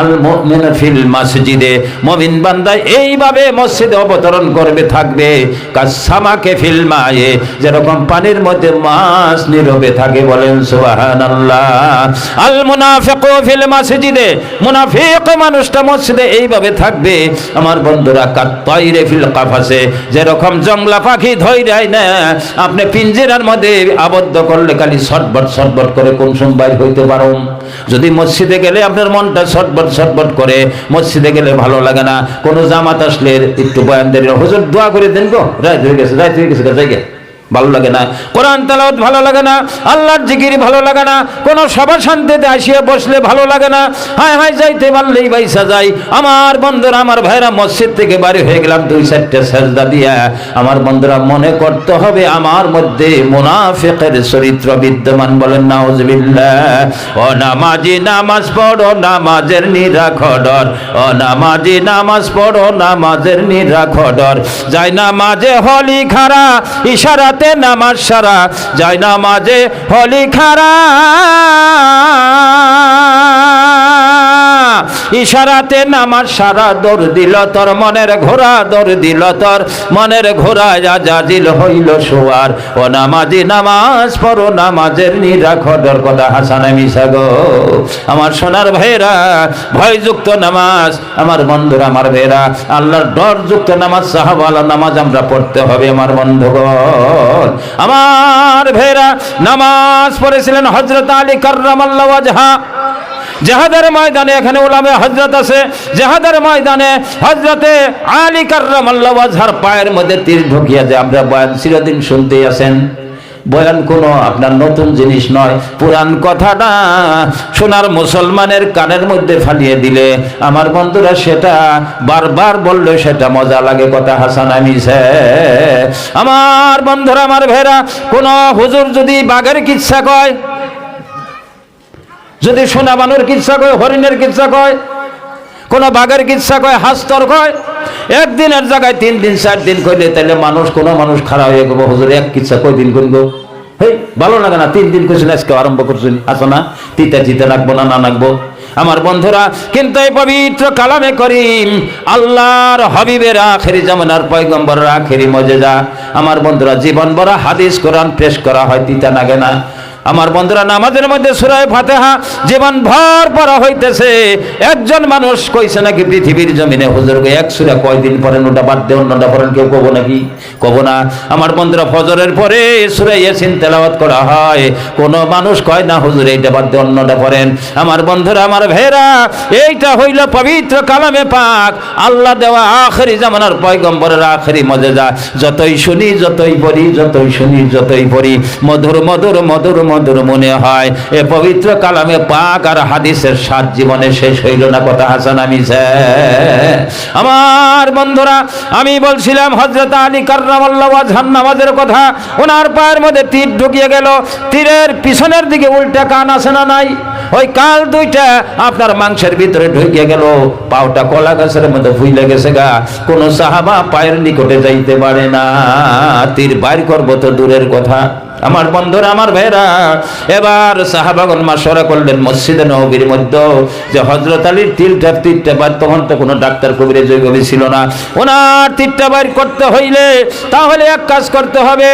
আল মুমিন ফিল মসজিদে, মুমিন বান্দা এইভাবে মসজিদে অবতরণ করবে, থাকবে। কাসামাকে ফিল মায়ে, যেরকম পানির মধ্যে মাছ নীরবে থাকে বলেন, সুবহানাল্লাহ। আল মুনাফিকু ফিল মসজিদে, মুনাফিক মানুষটা মসজিদে এইভাবে থাকবে। আমার বন্ধুরা, কাত্তাইরে ফিল কাফাসে, যেরকম জংলা পাখি ধৈরাই না, আপনি পিঞ্জিরার মধ্যে আবদ্ধ করলে খালি ছটবট ছটবট করে কোন সময় বাইর হইতে পারো। যদি মসজিদে গেলে আপনার মনটা ছটবট ছটপট করে মসজিদে গেলে ভালো লাগে না। কোনো জামাত আসলে একটু বয়ান দেন হুজুর দোয়া করে দেন গো। রাত হয়ে গেছে, রাত হয়ে গেছে জায়গা। ভালো লাগে না। কোরআন তেলাওয়াত ভালো লাগে না, আল্লাহর জিকির ভালো লাগে না, কোন সভা শান্তিতে আসিয়া বসলে ভালো লাগে না। হায় হায় যাইতে পারলেই বাইসা যাই আমার বন্ধুরা, আমার ভাইরা মসজিদ থেকে বাড়ি হয়ে গেলাম দুই চারটে সাজদা দিয়া। আমার বন্ধুরা মনে করতে হবে আমার মধ্যে মুনাফিকের চরিত্র বিদ্যমান বলেন, নাউজুবিল্লাহ। ও নামাজি নামাজ পড়ো, নামাজের নিরাখডর ও নামাজি নামাজ পড়ো, নামাজের নিরাখডর যাই নামাজে হলি খারা ইশারাতে নামাজ সারা যায় নামাজে হলি খারা ইশারাতে নামাজ সারা দৌড় দিল তোর, মনের ঘোড়া দৌড় দিল তোর। মনের ঘোড়া জাজিল হইল সোয়ার ও নামাজি, নামাজ পড়ো, নামাজের নিরাখডর কথা হাসান মিশা গো আমার সোনার ভাইরা ভয়যুক্ত নামাজ। আমার বন্ধুরা, আমার ভাইরা আল্লাহর ডরযুক্ত নামাজ সাহাবালা নামাজ আমরা পড়তে হবে আমার বন্ধুগণ। আমার ভেরা নামাজ পড়েছিলেন হজরত আলী কার্রামাল্লাহ জাহাদের ময়দানে এখানে ওলামে হজরত আছে। জাহাদের ময়দানে হজরতে আলী কার্রাম আল্লাহ ওয়াজহার পায়ের মধ্যে তীর ঢুকিয়া যায় আমরা বয়ান চিরদিন শুনতেই আছেন। বয়ান কোনো আপনার নতুন জিনিস নয়। পুরান কথাটা সোনার মুসলমানের কানের মধ্যে ফালিয়ে দিলে, আমার বন্ধুরা সেটা বারবার বললে সেটা মজা লাগে। কথা হাসান আমি আমার বন্ধুরা, আমার ভেরা কোন হুজুর যদি বাঘের কিচ্ছা কয় যদি সোনা বানুর কিচ্ছা কয়, হরিণের কিচ্ছা কয়, কোন বাঘের কিচ্ছা কয় হাস্তর কয়, একদিনের জায়গায় তিন দিন, চার দিন কইলে তাহলে মানুষ, কোন মানুষ খারাপ হয়ে গেবো। হুজুর, এক কিচ্ছা কয় দিন কইব? হেই, ভালো লাগে না, তিন দিন কইছেন, আজকে আরম্ভ করছেন আসো না? তিতা জিতে রাখব না না রাখব? আমার বন্ধুরা, কিন্তু এই পবিত্র কালামে করিম, আল্লাহর হবিবের আখেরি জামানার পয়গম্বর আখেরি মজেজা আমার বন্ধুরা, জীবন বড় হাদিস কোরআন পেশ করা হয়, তিতা লাগে না। আমার বন্ধুরা, নামাজের মধ্যে সুরায় ফাতেহা জীবন ভর পড়া হইতেছে। একজন মানুষ কইছে নাকি পৃথিবীর জমিনে, হুজুর এক সুরা কয়দিন পরেন ওটা বাদ দিয়ে অন্যটা পড়েন কেউ কব নাকি? কব না। আমার বন্ধুরা, ফজরের পরে সুরা ইয়াসিন তেলাওয়াত করা হয়। কোন মানুষ কয় না, হুজুর, এইটা বাদ দিয়ে অন্যটা পড়েন। আমার বন্ধুরা, আমার ভেরা এইটা হইল পবিত্র কালামে পাক। আল্লাহ দেওয়া আখেরি জামানার পয়গম্বরের আখেরি মজেজা যতই শুনি, যতই পড়ি, যতই শুনি, যতই পড়ি, মধুর মধুর মধুর মধুর মনে হয়। এ পবিত্র কালামে পাক আর হাদিসের সাত জীবনে শেষ হইল না কথা হাসান আমি আমার বন্ধুরা, আমি বলছিলাম হজরত আলী কার্রামাল্লাহ ওয়াজহান নামাজের কথা, ওনার পায়ের মধ্যে তীর ঢুকিয়ে গেল। তীরের পিছনের দিকে উল্টা কান আসে না নাই? ওই কাল দুইটা আপনার মাংসের ভিতরে ঢুকে গেল। পাওটা কলা গাছের মধ্যে ফুইলে গেছে গা। কোন সাহাবা পায়ের নিকটে যাইতে পারে না। তীর বাইর করব তো দূরের কথা। আমার বন্ধুরা, আমার ভাইরা এবার সাহাবাগন মাসরা করলেন মসজিদে নবীর মধ্যে। যে হজরত আলীর তীরটা তীরটা বার তখন তো কোনো ডাক্তার কবিরে জৈবী ছিল না। ওনার তীরটা বাইর করতে হইলে তাহলে এক কাজ করতে হবে।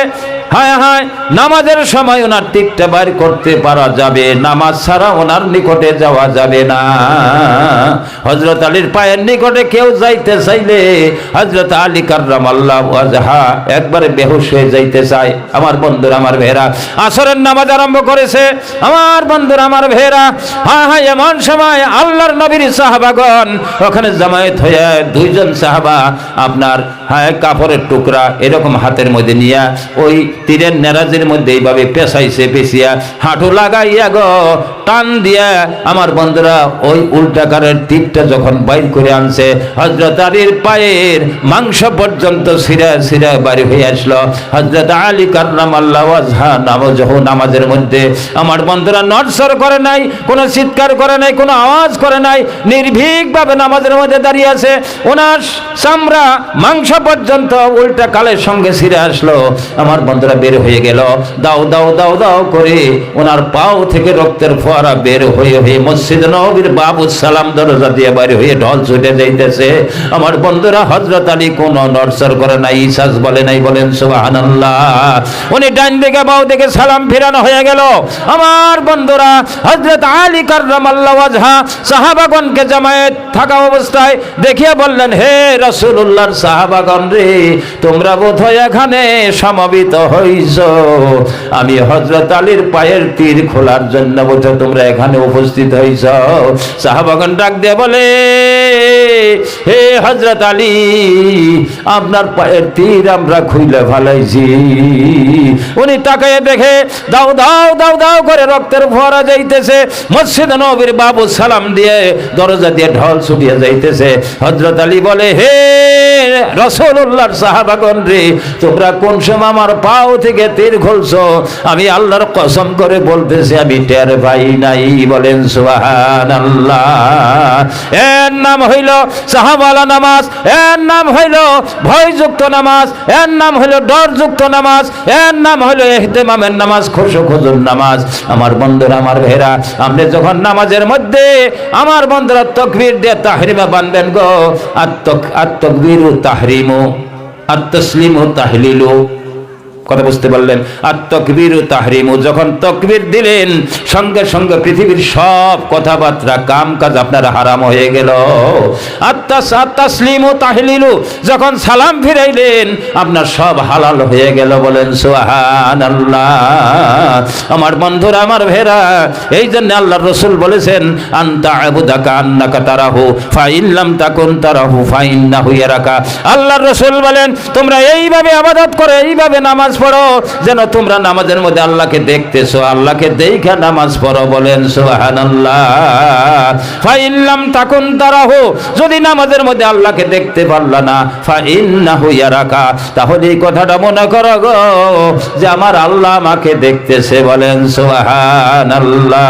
হায় হায়, নামাজের সময় ওনার তীরটা বাইর করতে পারা যাবে, নামাজ ছাড়া ওনার নিকটে যাওয়া যাবে না। হজরত আলীর পায়ের নিকটে কেউ যাইতে চাইলে হজরত আলী কার্রাম আল্লাহ ওয়াজহা একবারে বেহুশ হয়ে যাইতে চায়। আমার বন্ধুরা, আমার ভেরা আসরের নামাজ আরম্ভ করেছে। আমার বন্ধুরা, আমার ভেরা হ্যাঁ হ্যাঁ এমন সময় আল্লাহর নবীর সাহাবাগণ, ওখানে জামায়াত হয়ে দুইজন সাহাবা আপনার হ্যাঁ কাপড়ের টুকরা এরকম হাতের মধ্যে নিয়া ওই তীরের নেরাজের মধ্যে এইভাবে পেশাইছে পেশিয়া হাঁটু লাগাইয়া গো টান দিয়া আমার বন্ধুরা ওই উল্টাকারের তীরটা যখন বাইর করে আনছে হজরত আলীর পায়ের মাংস পর্যন্ত সিরা সিরা বাড়ি হয়ে আসলো। হজরত আলী কার্নাম আল্লাহ নামাজ যখন নামাজের মধ্যে আমার বন্ধুরা নটসর করে নাই, কোনো চিৎকার করে নাই, কোনো আওয়াজ করে নাই, নির্ভীকভাবে নামাজের মধ্যে দাঁড়িয়ে আছে। ওনার চামড়া মাংস পর্যন্ত উল্টা কালের সঙ্গে ছিঁড়ে আসলো। আমার বন্ধুরা বের হয়ে গেল। দাও দাও দাও দাও করে ওনার পাও থেকে রক্তের ফোয়া সাহাবারা বের হয়ে হয়ে মসজিদ নবীর বাবু সালাম দরজা দিয়ে বাইরে হয়ে ঢল ছুটে যাইতেছে। আমার বন্ধুরা হজরত আলী কোন নরসর করে নাই ইসাস বলে নাই, বলেন সুবহানাল্লাহ। উনি ডান দিকে বাউ দিকে সালাম ফিরানো হয়ে গেল। আমার বন্ধুরা হজরত আলী কার্রামাল্লাহ ওয়াজহা সাহাবাগণকে জামায়াত থাকা অবস্থায় দেখিয়ে বললেন, হে রাসূলুল্লাহর সাহাবাগণ রে, তোমরা বোধহয় এখানে সমাবেত হইছ। আমি হজরত আলীর পায়ের তীর খোলার জন্য বোধহয় তোমরা এখানে উপস্থিত হইছ। সাহাবাগন ডাক দিয়ে বলে, হে হজরত আলী, আপনার পায়ের তীর আমরা খুইলে ফালাইছি। উনি তাকায় দেখে, দাও দাও দাও দাও করে রক্তের ফোয়ারা যাইতেছে। মসজিদ নবীর বাবু সালাম দিয়ে দরজা দিয়ে ঢল ছুটিয়ে যাইতেছে। হজরত আলী বলে, হে রসুল্লাহর সাহাবাগন রে, তোমরা কোন সময় আমার পাও থেকে তীর খুলছো? আমি আল্লাহর কসম করে বলতেছি, আমি টের পাই নাই। বলেন সুহান আল্লাহ এর নাম হইল সাহাবালা নামাজ, এর নাম হইল ভয়যুক্ত নামাজ, এর নাম হইল ডরযুক্ত নামাজ, এর নাম হইল এহতেমামের নামাজ খুশু খুজুর নামাজ। আমার বন্ধুরা, আমার ভেরা আপনি যখন নামাজের মধ্যে আমার বন্ধুরা তকবির দিয়ে তাহরিমা বানবেন গো আত্মক আত্মকবীর তাহরিমু আত্মসলিমু তাহলিলু। কথা বুঝতে পারলেন। আর তকবির তাহরিমু যখন তকবির দিলেন, সঙ্গে সঙ্গে পৃথিবীর সব কথাবার্তা কাম কাজ আপনার হারাম হয়ে গেল। আত্মাস আত্মাসলিম তাহলিলু, যখন সালাম ফিরাইলেন, আপনার সব হালাল হয়ে গেল বলেন সোহান আল্লাহ আমার বন্ধুরা, আমার ভেরা এই জন্য আল্লাহ রসুল বলেছেন, আন্তা আবুদাকা আন্নাকা তারাহু ফাইল্লাম তাকুন তারাহু ফাইন্না হুইয়া রাখা আল্লাহ রসুল বলেন, তোমরা এইভাবে আবাদত করে, এইভাবে নামাজ পড়ো, যেন তোমরা নামাজের মধ্যে আল্লাহকে দেখতেছো, আল্লাহকে দেখে নামাজ পড়ো বলেন, সুবহানাল্লাহ। ফাইল্লাম তাকুন তারাহু, যদি নামাজের মধ্যে আল্লাহকে দেখতে পারলা না, ফাইন্নাহু তাহলে এই কথাটা মনে করো গো, যে আমার আল্লাহ আমাকে দেখতেছে বলেন, সুবহানাল্লাহ।